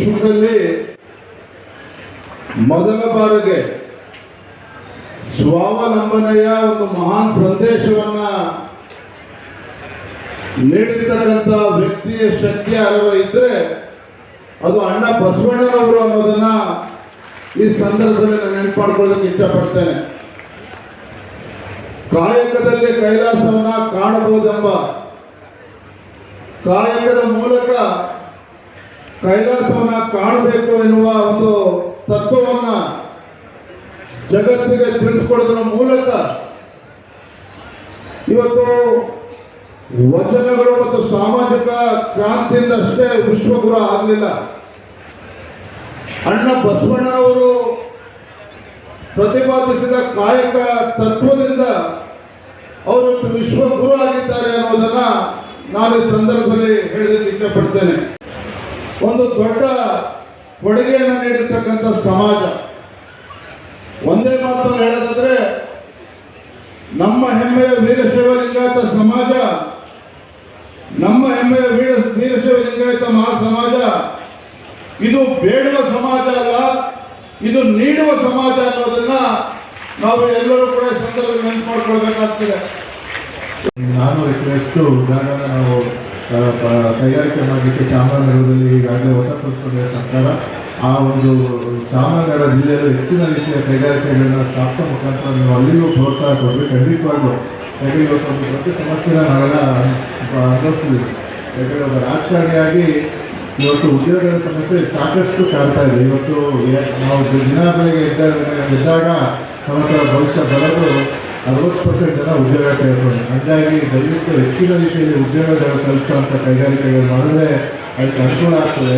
ವಿಶ್ವದಲ್ಲಿ ಮೊದಲ ಬಾರಿಗೆ ಸ್ವಾವಲಂಬನೆಯ ಒಂದು ಮಹಾನ್ ಸಂದೇಶವನ್ನ ನೀಡಿರ್ತಕ್ಕಂಥ ವ್ಯಕ್ತಿಯ ಶಕ್ತಿ ಯಾರು ಇದ್ರೆ ಅದು ಅಣ್ಣ ಬಸವಣ್ಣನವರು ಅನ್ನೋದನ್ನ ಈ ಸಂದರ್ಭದಲ್ಲಿ ನಾನು ನೆನಪು ಮಾಡ್ಕೊಳ್ಳೋದಕ್ಕೆ ಇಷ್ಟಪಡ್ತೇನೆ. ಕಾಯಕದಲ್ಲಿ ಕೈಲಾಸವನ್ನ ಕಾಣಬಹುದೆಂಬ ಕಾಯಕದ ಮೂಲಕ ಕೈಲಾಸವನ್ನ ಕಾಣಬೇಕು ಎನ್ನುವ ಒಂದು ತತ್ವವನ್ನ ಜಗತ್ತಿಗೆ ತಿಳಿಸ್ಕೊಡೋದ್ರ ಮೂಲಕ ಇವತ್ತು ವಚನಗಳು ಮತ್ತು ಸಾಮಾಜಿಕ ಕ್ರಾಂತಿಯಿಂದ ಅಷ್ಟೇ ವಿಶ್ವಗುರು ಆಗಲಿಲ್ಲ. ಅಣ್ಣ ಬಸವಣ್ಣನವರು ಪ್ರತಿಪಾದಿಸಿದ ಕಾಯಕ ತತ್ವದಿಂದ ಅವರು ವಿಶ್ವಗುರು ಆಗಿದ್ದಾರೆ ಅನ್ನೋದನ್ನ ನಾನು ಈ ಸಂದರ್ಭದಲ್ಲಿ ಹೇಳಲಿಕ್ಕೆ ಇಷ್ಟಪಡ್ತೇನೆ ಒಂದು ದೊಡ್ಡ ಕೊಡುಗೆಯನ್ನು ನೀಡಿರ್ತಕ್ಕಂಥ ಸಮಾಜ. ಒಂದೇ ಮಾತನ್ನು ಹೇಳೋದಾದ್ರೆ, ನಮ್ಮ ಹೆಮ್ಮೆಯ ವೀರಶೈವ ಲಿಂಗಾಯತ ಸಮಾಜ, ನಮ್ಮ ಹೆಮ್ಮೆಯ ವೀರ, ವೀರಶೈವಲಿಂಗಾಯತ ಮಹಾ ಸಮಾಜ ಇದು ಬೇಡುವ ಸಮಾಜ ಅಲ್ಲ, ಇದು ನೀಡುವ ಸಮಾಜ ಅನ್ನೋದನ್ನ ನಾವು ಎಲ್ಲರೂ ಕೂಡ ಸಂದರ್ಭದಲ್ಲಿ ನೆನಪು ಮಾಡ್ಕೊಳ್ಬೇಕಾಗ್ತದೆ. ನಾನು ನಾವು ಕೈಗಾರಿಕೆ ಮಾಡಲಿಕ್ಕೆ ಚಾಮರಾಜನಗರದಲ್ಲಿ ಈಗಾಗಲೇ ಹೊಸ ಪ್ರಸ್ತುತ ಸರ್ಕಾರ, ಆ ಒಂದು ಚಾಮರಾಜನಗರ ಜಿಲ್ಲೆಯಲ್ಲಿ ಹೆಚ್ಚಿನ ರೀತಿಯ ಕೈಗಾರಿಕೆಗಳನ್ನ ಸ್ಥಾಪಿಸೋ ಮುಖಾಂತರ ನೀವು ಅಲ್ಲಿಗೂ ಪ್ರೋತ್ಸಾಹ ಕೊಡಬೇಕು ಖಂಡಿತವಾಗ್ಲೂ ಯಾಕಂದರೆ ಇವತ್ತು ಒಂದು ಪ್ರತಿ ಸಮಸ್ಯೆನ ನಾವೆಲ್ಲ ಅನುಭವಿಸಿದ್ದೀವಿ. ಯಾಕಂದರೆ ಒಬ್ಬ ರಾಜಕಾರಣಿಯಾಗಿ ಇವತ್ತು ಉದ್ಯೋಗದ ಸಮಸ್ಯೆ ಸಾಕಷ್ಟು ಕಾಣ್ತಾ ಇದೆ. ಇವತ್ತು ನಾವು ದಿನ ಬೆಳಗ್ಗೆ ಎದ್ದ, ಎದ್ದಾಗ ನಮ್ಮ ಭವಿಷ್ಯ ಬರೋದು ಅರವತ್ತು ಪರ್ಸೆಂಟ್ ಜನ ಉದ್ಯೋಗ ತೆಗೆದುಕೊಂಡು ಹಾಗಾಗಿ ದಯವಿಟ್ಟು ಹೆಚ್ಚಿನ ರೀತಿಯಲ್ಲಿ ಉದ್ಯೋಗ ಅಂತ ಕೈಗಾರಿಕೆಗಳು ಮಾಡಿದ್ರೆ ಅದಕ್ಕೆ ಅನುಕೂಲ ಆಗ್ತದೆ.